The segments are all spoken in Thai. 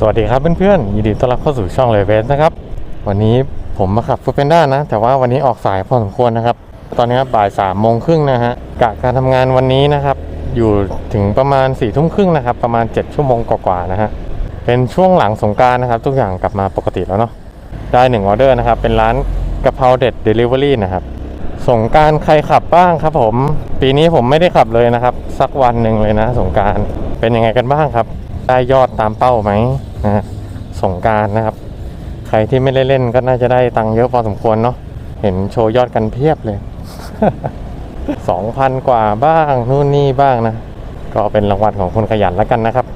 สวัสดีครับเพื่อนๆยินดีต้อนรับเข้าสู่ช่องเลยเวสนะครับ วันนี้ผมมาขับฟูเป็นด้านะ แต่ว่าวันนี้ออกสายพอสมควรนะครับ ตอนนี้บ่ายสามโมงครึ่งนะฮะกะการทำงานวันนี้นะครับ อยู่ถึงประมาณ4ี่ทุ่มครึ่งนะครับ ประมาณ 7 ชั่วโมงกว่าๆนะฮะเป็นช่วงหลังสงการนะครับ ทุกอย่างกลับมาปกติแล้วเนาะได้หนึ่งออเดอร์นะครับ เป็นร้านกะเพราเด็ดเดลิเวอรี่นะครับสงการใครขับบ้างครับผม ปีนี้ผมไม่ได้ขับเลยนะครับ สักวันหนึ่งเลยนะ สงการเป็นยังไงกันบ้างครับ ได้ยอดตามเป้าไหมนะฮะสงการนะครับ ใครที่ไม่ได้เล่นก็น่าจะได้ตังค์เยอะพอสมควรเนาะเห็นโชว์ยอดกันเพียบเลยสองพันกว่าบ้างนู่นนี่บ้างนะ ก็เป็นรางวัลของคนขยันแล้วกันนะครับ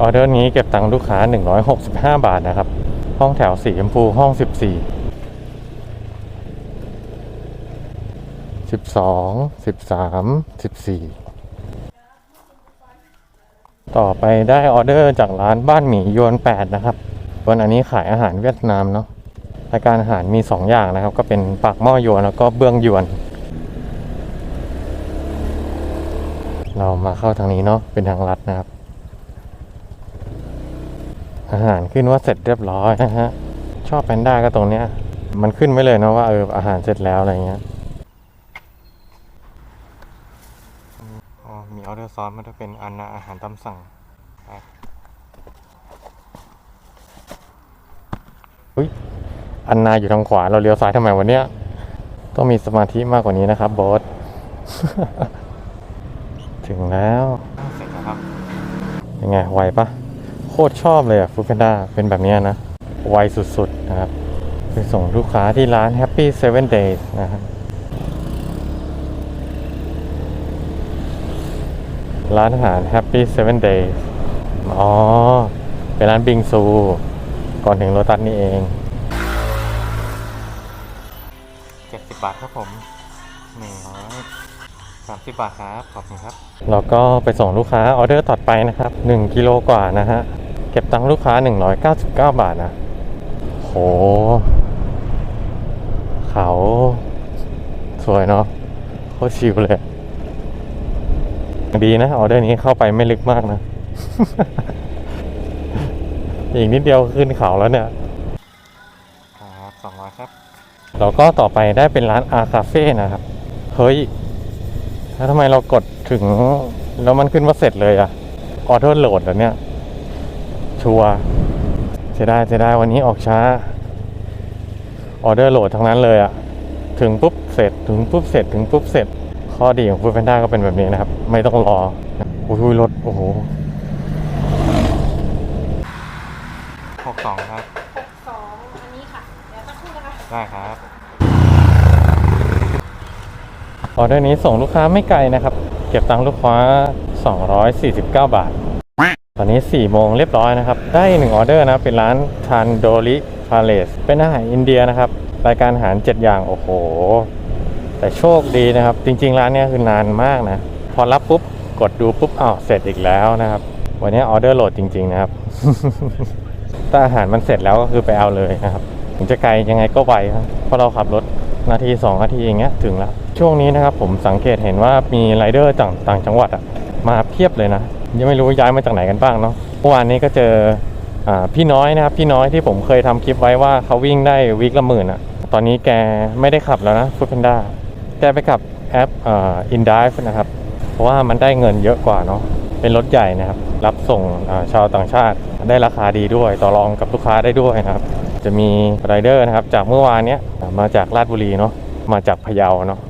ออเดอร์นี้เก็บตังค์ลูกค้า 165 บาทนะครับ ห้องแถวสีชมพูห้อง 14 12 13 14ต่อไปได้ออเดอร์จากร้านบ้านหมียวน8นะครับวันอันนี้ขายอาหารเวียดนามเนาะรายการอาหารมี 2 อย่างนะครับ ก็เป็นปากหม้อยวนแล้วก็เบื้องยวน เรามาเข้าทางนี้เนาะเป็นทางลัดนะครับ อาหารขึ้นว่าเสร็จเรียบร้อยนะฮะชอบแพนด้าก็ตรงเนี้ย มันขึ้นไว้เลยนะว่าเอออาหารเสร็จแล้วอะไรเงี้ย อ๋อมีออเดอร์ซอสมันจะเป็นอันนะอาหารตามสั่งไปอุ้ยอันนาอยู่ทางขวาเราเลี้ยวซ้ายทำไมวันเนี้ยต้องมีสมาธิมากกว่านี้นะครับบอสถึงแล้วเสร็จแล้วครับยังไงไวปะโคตรชอบเลยอะฟู o พ p ด้าเป็นแบบเนี้ยนะ ไวสุดๆนะครับไปส่งลูกค้าที่ร้าน Happy Seven Days นะครับ ร้านอาหาร Happy Seven Days อ๋อ เป็นร้านบิงซู ก่อนถึงโลตัสนี่เอง 70 บาทครับผมหนึ่งร้อยสามสิบบาทครับ ขอบคุณครับ แล้วก็ไปส่งลูกค้าออเดอร์ต่อไปนะครับ 1 กิโลกว่านะฮะ เก็บตังค์ลูกค้า 199 บาทนะ โห เขาสวยเนาะโคตรชิวเลย ดีนะออเดอร์นี้เข้าไปไม่ลึกมากนะ อีกนิดเดียวขึ้นเขาแล้วเนี่ย ครับสองร้อยครับแล้วก็ต่อไปได้เป็นร้านอาคาเฟ่นะครับ เฮ้ย แล้วทำไมเรากดถึง แล้วมันขึ้นว่าเสร็จเลยอะออเดอร์โหลดแล้วเนี่ย ชัวร์เสียดายเสียดายวันนี้ออกช้า ออเดอร์โหลดทั้งนั้นเลยอะถึงปุ๊บเสร็จ ถึงปุ๊บเสร็จ ถึงปุ๊บเสร็จ ข้อดีของฟูดแพนด้าก็เป็นแบบนี้นะครับ ไม่ต้องรอโอ้ยรถ โอ้โหหกสองครับสองอันนี้ค่ะ เดี๋ยวสักครู่นะคะ ได้ครับออเดอร์นี้ส่งลูกค้าไม่ไกลนะครับ เก็บตังค์ลูกค้า 249 บาท ตอนนี้ 4 โมงเรียบร้อยนะครับ ได้ 1 ออเดอร์นะ เป็นร้านทานโดริพาเลสเป็นอาหารอินเดียนะครับ รายการอาหาร 7 อย่าง โอ้โห แต่โชคดีนะครับ จริง ๆ ร้านนี้คือนานมากนะ พอรับปุ๊บ กดดูปุ๊บอ้าวเสร็จอีกแล้วนะครับ วันนี้ออเดอร์โหลดจริง ๆ นะครับ ถ้าอาหารมันเสร็จแล้วก็คือไปเอาเลยนะครับ ถึงจะไกลยังไงก็ไวครับเพราะเราขับรถนาทีสองนาทีอย่างเงี้ยถึงแล้ว ช่วงนี้นะครับผมสังเกตเห็นว่ามีไรเดอร์ต่างต่างจังหวัดอะมาเพียบเลยนะ ยังไม่รู้ย้ายมาจากไหนกันบ้างเนาะเมื่อวานนี้ก็เจออพี่น้อยนะครับ พี่น้อยที่ผมเคยทำคลิปไว้ว่าเขาวิ่งได้วีคละหมื่นอะตอนนี้แกไม่ได้ขับแล้วนะฟูดแพนด้า แกไปขับแอปอินดิฟนะครับ เพราะว่ามันได้เงินเยอะกว่าเนาะเป็นรถใหญ่นะครับ รับส่งชาวต่างชาติได้ราคาดีด้วย ต่อรองกับลูกค้าได้ด้วยนะครับ จะมีไรเดอร์นะครับ จากเมื่อวานเนี้ยมาจากราชบุรีเนาะมาจากพะเยาเนาะ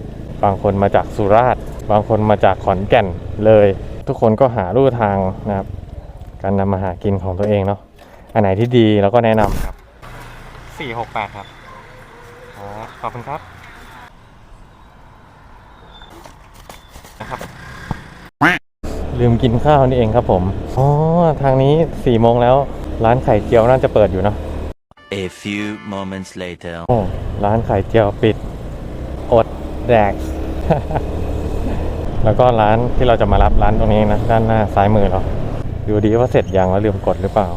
บางคนมาจากสุราษฎร์บางคนมาจากขอนแก่นเลย ทุกคนก็หาลู่ทางนะครับ การนำมาหากินของตัวเองเนาะอันไหนที่ดีเราก็แนะนำครับ468 ครับขอบคุณครับ นะครับ ลืมกินข้าวนี่เองครับผม อ๋อ ทางนี้สี่โมงแล้ว ร้านไข่เจียวน่าจะเปิดอยู่นะ A few moments later. โอ้ร้านไข่เจียวปิด อดแดก แล้วก็ร้านที่เราจะมารับร้านตรงนี้นะ ด้านหน้าซ้ายมือเรา ดูดีว่าเสร็จยังแล้วลืมกดหรือเปล่า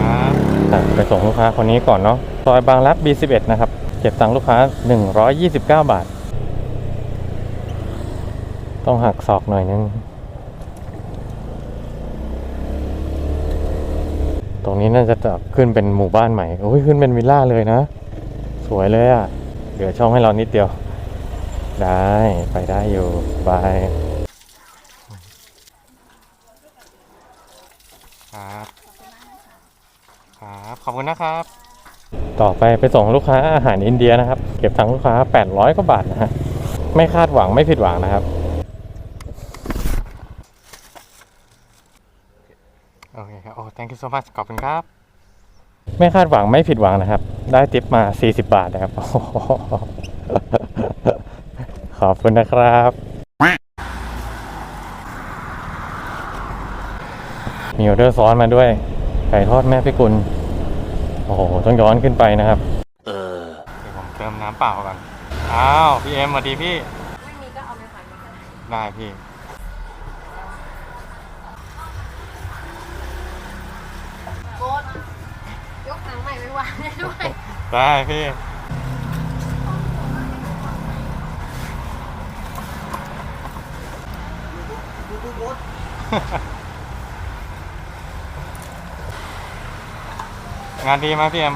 ครับอะไปส่งลูกค้าคนนี้ก่อนเนาะ ซอยบางรัก B11 นะครับ เก็บตังค์ลูกค้า 129 บาท ตต้องหักศอกหน่อยนึง ตรงนี้น่าจะจะขึ้นเป็นหมู่บ้านใหม่โอ้ยขึ้นเป็นวิลล่าเลยนะ สวยเลยอะ่ะ เหลือช่องให้เรานิดเดียว ได้ไปได้อยู่บายครับครับขอบคุณนะครับ ต่อไปไปส่งลูกค้าอาหารอินเดียนะครับ เก็บตังค์ลูกค้า 800กว่าบาทนะฮะไม่คาดหวังไม่ผิดหวังนะครับ โอเคครับ โอ้ thank you so much ขอบคุณครับ ไม่คาดหวังไม่ผิดหวังนะครับ ได้ติปมา 40 บาทนะครับโอ้โหขอบคุณนะครับ มีออเดอร์ซ้อนมาด้วย ไก่ทอดแม่พิกุล โอ้โห ต้องย้อนขึ้นไปนะครับ Uh. เดี๋ยวผมเติมน้ำเปล่าก่อน อ้าว พี่เอ็มสวัสดีพี่ ไม่มีก็เอาไปขายมาก็ได้ได้พี่ ด้ด้วยได้พี่งานดีไหมพี่เอ็ม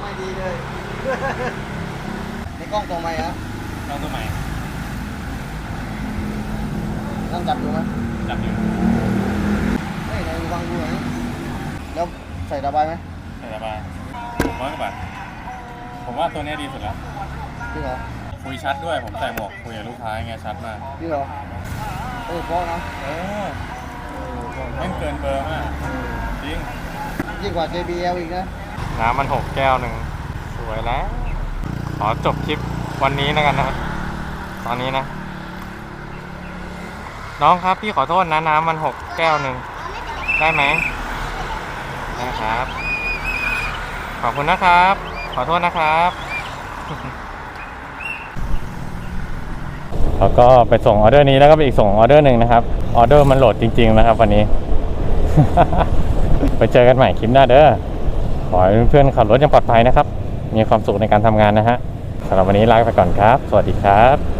ไม่ดีเลย ในกล้องตรงไหมฮะลองตัวใหม่นั่งจับดูไหมจับอยู่เฮ้ยในฟังดูหน่อยแล้วใส่ระบายไหมสบาย ร้อยกว่าบาท ผมว่าตัวนี้ดีสุดแล้ว จริงเหรอคุยชัดด้วย ผมใส่หมวกคุยกับลูกค้าไงชัดมาก จริงเหรอเออเพราะนะเออไม่เกินเบอร์มาก จริง ยิ่งกว่า JBL อีกนะ น้ำมันหกแก้วหนึ่ง สวยแล้ว ขอจบคลิปวันนี้แล้วกันนะครับ ตอนนี้นะ น้องครับพี่ขอโทษนะน้ำมันหกแก้วหนึ่ง ได้ไหมได้ครับ ขอบคุณนะครับ ขอโทษนะครับ แล้วก็ไปส่งออเดอร์นี้แล้วก็ไปอีกส่งออเดอร์หนึ่งนะครับ ออเดอร์มันโหลดจริง ๆ นะครับ วันนี้ ไปเจอกันใหม่คลิปหน้าเด้อ ขอให้เพื่อนๆขับรถอย่างปลอดภัยนะครับ มีความสุขในการทำงานนะฮะสำหรับวันนี้ลาไปก่อนครับ สวัสดีครับ